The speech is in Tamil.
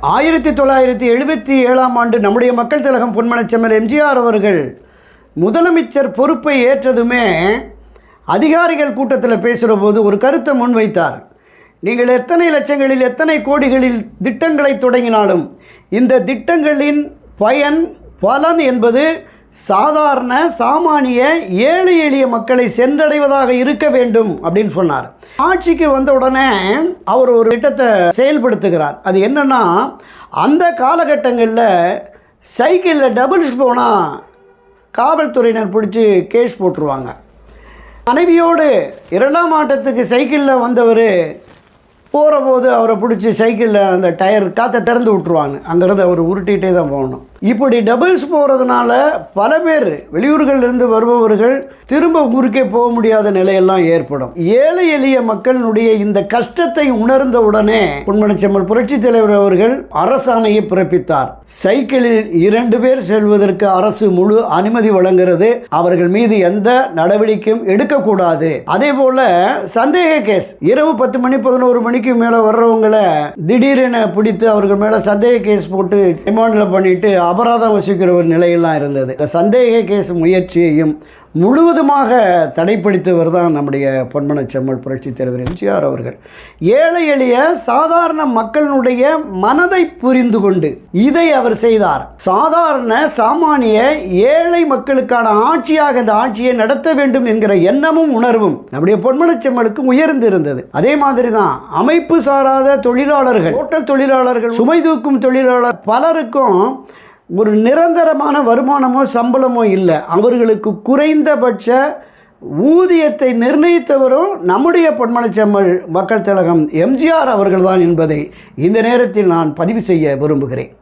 ஆயிரத்தி தொள்ளாயிரத்தி எழுபத்தி ஏழாம் ஆண்டு நம்முடைய மக்கள் திலகம் பொன்மனச்செம்மல் எம்ஜிஆர் அவர்கள் முதலமைச்சர் பொறுப்பை ஏற்றதுமே அதிகாரிகள் கூட்டத்தில் பேசுகிற போது ஒரு கருத்தை முன்வைத்தார். நீங்கள் எத்தனை லட்சங்களில் எத்தனை கோடிகளில் திட்டங்களை தொடங்கினாலும் இந்த திட்டங்களின் பயன் பலன் என்பது சாதாரண சாமானிய ஏழை எளிய மக்களை சென்றடைவதாக இருக்க வேண்டும் அப்படின்னு சொன்னார். ஆட்சிக்கு வந்த உடனே அவர் ஒரு திட்டத்தை செயல்படுத்துகிறார். அது என்னன்னா அந்த காலகட்டங்களில் சைக்கிளில் டபுள்ஸ் போனால் காவல்துறையினர் பிடிச்சி கேஸ் போட்டுருவாங்க. மனைவியோடு இரண்டாம் ஆட்டத்துக்கு சைக்கிளில் வந்தவர் போகிற போது அவரை பிடிச்சி சைக்கிளில் அந்த டயர் காற்றை திறந்து விட்ருவாங்க அங்கேருந்து அவர் உருட்டிகிட்டே தான் போகணும். இப்படி டபுள்ஸ் போகிறதுனால பல பேர் வெளியூர்களிலிருந்து வருபவர்கள் திரும்ப ஊருக்கே போக முடியாத நிலையெல்லாம் ஏற்படும். ஏழை எளிய மக்களினுடைய இந்த கஷ்டத்தை உணர்ந்த உடனே பொன்மனச்செம்மல் புரட்சி தலைவர் அவர்கள் அரசாணையை பிறப்பித்தார். சைக்கிளில் இரண்டு பேர் செல்வதற்கு அரசு முழு அனுமதி வழங்குகிறது. அவர்கள் மீது எந்த நடவடிக்கையும் எடுக்கக்கூடாது. அதே போல சந்தேக கேஸ். இரவு பத்து மணி பதினோரு மணிக்கு மேலே வர்றவங்களை திடீரென பிடித்து அவர்கள் மேலே சந்தேக கேஸ் போட்டு ரிமாண்டில் பண்ணிட்டு அபராதம் வசிக்கிற ஒரு நிலையெல்லாம் இருந்தது. இந்த சந்தேக கேஸ் முயற்சியையும் முழுவதுமாக தடைப்படுத்தவர் தான் நம்முடைய பொன்மன செம்மல் புரட்சித் தலைவர் எம்ஜிஆர் அவர்கள். ஏழை எளிய சாதாரண மக்களுடைய மனதை புரிந்து கொண்டு இதை அவர் செய்தார். சாதாரண சாமானிய ஏழை மக்களுக்கான ஆட்சியாக இந்த ஆட்சியை நடத்த வேண்டும் என்கிற எண்ணமும் உணர்வும் நம்முடைய பொன்மன செம்மலுக்கு உயர்ந்திருந்தது. அதே மாதிரி தான் அமைப்பு சாராத தொழிலாளர்கள் ஹோட்டல் தொழிலாளர்கள் சுமை தூக்கும் தொழிலாளர் பலருக்கும் ஒரு நிரந்தரமான வருமானமோ சம்பளமோ இல்லை. அவர்களுக்கு குறைந்தபட்ச ஊதியத்தை நிர்ணயித்தவரும் நம்முடைய பொன்மனச்செம்மல் மக்கள் திலகம் எம்ஜிஆர் அவர்கள்தான் என்பதை இந்த நேரத்தில் நான் பதிவு செய்ய விரும்புகிறேன்.